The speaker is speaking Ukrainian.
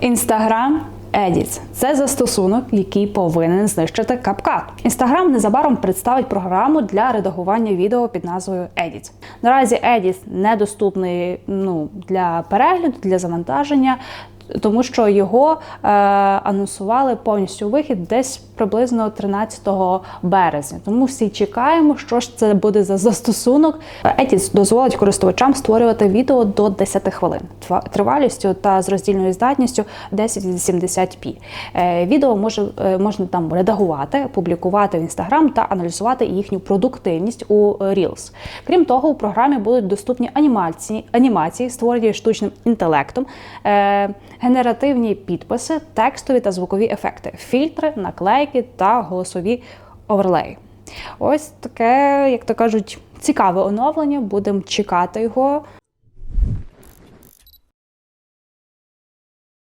Інстаграм Edits – це застосунок, який повинен знищити CapCut. Інстаграм незабаром представить програму для редагування відео під назвою Edits. Наразі Edits недоступний ну, для перегляду, для завантаження. Тому що його е, анонсували повністю вихід десь приблизно 13 березня. Тому всі чекаємо, що ж це буде за застосунок. Edits дозволить користувачам створювати відео до 10 хвилин тривалістю та з роздільною здатністю 1080p. Е, відео може, е, можна там редагувати, публікувати в Instagram та аналізувати їхню продуктивність у Reels. Крім того, у програмі будуть доступні анімації, анімації створені штучним інтелектом. Е, генеративні підписи, текстові та звукові ефекти, фільтри, наклейки та голосові оверлеї. Ось таке, як то кажуть, цікаве оновлення. Будемо чекати його.